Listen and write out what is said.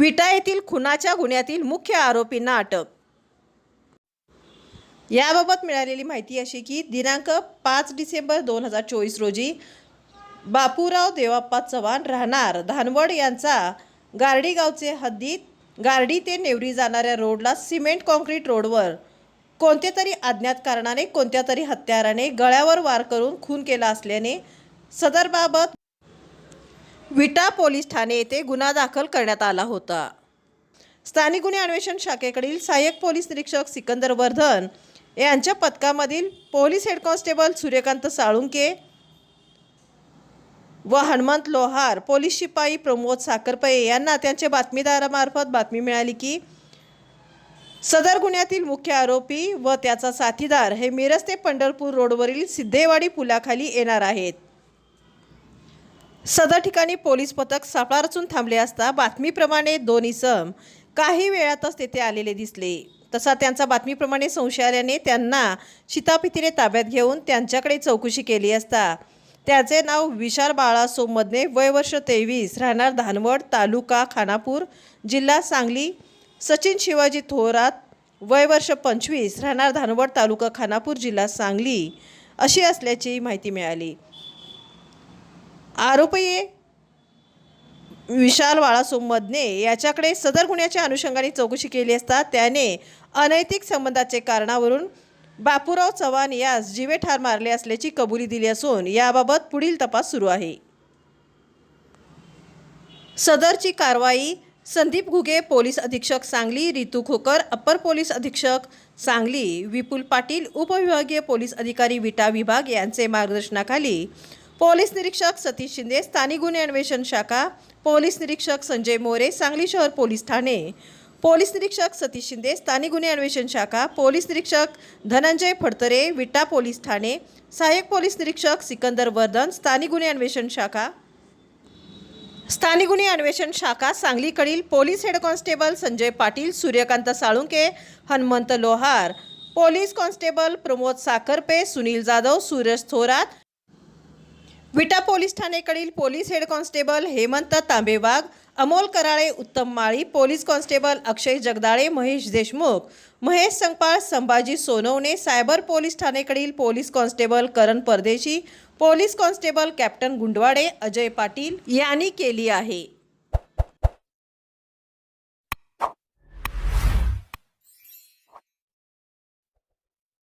विटा येथील खुनाच्या गुन्ह्यातील मुख्य आरोपींना अटक. याबाबत मिळालेली माहिती अशी की दिनांक पाच डिसेंबर दोन हजार चोवीस रोजी बापूराव देवाप्पा चव्हाण राहणार धानवड यांचा गारडी गावचे हद्दीत गारडी ते नेवरी जाणाऱ्या रोडला सिमेंट कॉन्क्रीट रोडवर कोणत्या तरी अज्ञात कारणाने कोणत्या तरी हत्याराने गळ्यावर वार करून खून केला असल्याने सदरबाबत विटा पोलीस ठाणे येथे गुन्हा दाखल करण्यात आला होता. स्थानिक गुन्हे अन्वेषण शाखेकडील सहाय्यक पोलीस निरीक्षक सिकंदर वर्धन यांच्या पथकामधील police head constable Suryakant Salunke व हनुमंत लोहार पोलीस शिपाई प्रमोद साखरपये यांना त्यांच्या बातमीदारामार्फत बातमी मिळाली की सदर गुन्ह्यातील मुख्य आरोपी व त्याचा साथीदार हे मिरज ते पंढरपूर रोडवरील सिद्धेवाडी पुलाखाली येणार आहेत. सदर ठिकाणी पोलीस पथक सापळा रचून थांबले असता बातमीप्रमाणे दोन इसम काही वेळातच तेथे आलेले दिसले. तसा त्यांचा बातमीप्रमाणे संशय आल्याने त्यांना शितापितीने ताब्यात घेऊन त्यांच्याकडे चौकशी केली असता. त्याचे नाव विशाल बाळा सोमदने वय वर्ष तेवीस राहणार धानवड तालुका खानापूर जिल्हा सांगली. सचिन शिवाजी थोरात वय वर्ष पंचवीस राहणार धानवड तालुका खानापूर जिल्हा सांगली. अशी असल्याची माहिती मिळाली. आरोपी विशाल वाळासोमदने याच्याकडे सदर गुन्ह्याच्या अनुषंगाने चौकशी केली असता त्याने अनैतिक संबंधाचे कारणावरून बापूराव चव्हाण यास जीवे ठार मारले असल्याची कबुली दिली असून याबाबत पुढील तपास सुरू आहे. सदरची कारवाई संदीप घुगे पोलीस अधीक्षक सांगली रितू खोकर अप्पर पोलीस अधीक्षक सांगली विपुल पाटील उपविभागीय पोलीस अधिकारी विटा विभाग यांचे मार्गदर्शनाखाली पोलीस निरीक्षक सतीश शिंदे स्थानिक गुन्हे अन्वेषण शाखा पोलीस निरीक्षक संजय मोरे सांगली शहर पोलीस ठाणे. पोलीस निरीक्षक सतीश शिंदे स्थानिक गुन्हे अन्वेषण शाखा पोलीस निरीक्षक धनंजय फडतरे विटा पोलीस ठाणे. सहाय्यक पोलीस निरीक्षक सिकंदर वर्धन स्थानिक गुन्हे अन्वेषण शाखा. स्थानिक गुन्हे अन्वेषण शाखा सांगलीकडील police head constable Sanjay Patil Suryakant Salunke Hanumant Lohar. Police constable Pramod Sakharpe Sunil Jadhav Suraj Thorat Vita police ठाणेकडील police head constable Hemant Tambewagh Amol Karale Uttam Mali police constable Akshay Jagdale Mahesh Deshmukh Mahesh Sangpal Sambhaji Sonawane cyber police ठाणेकडील police constable Karan Pardeshi police constable captain Gundwade Ajay Patil यांनी केली आहे.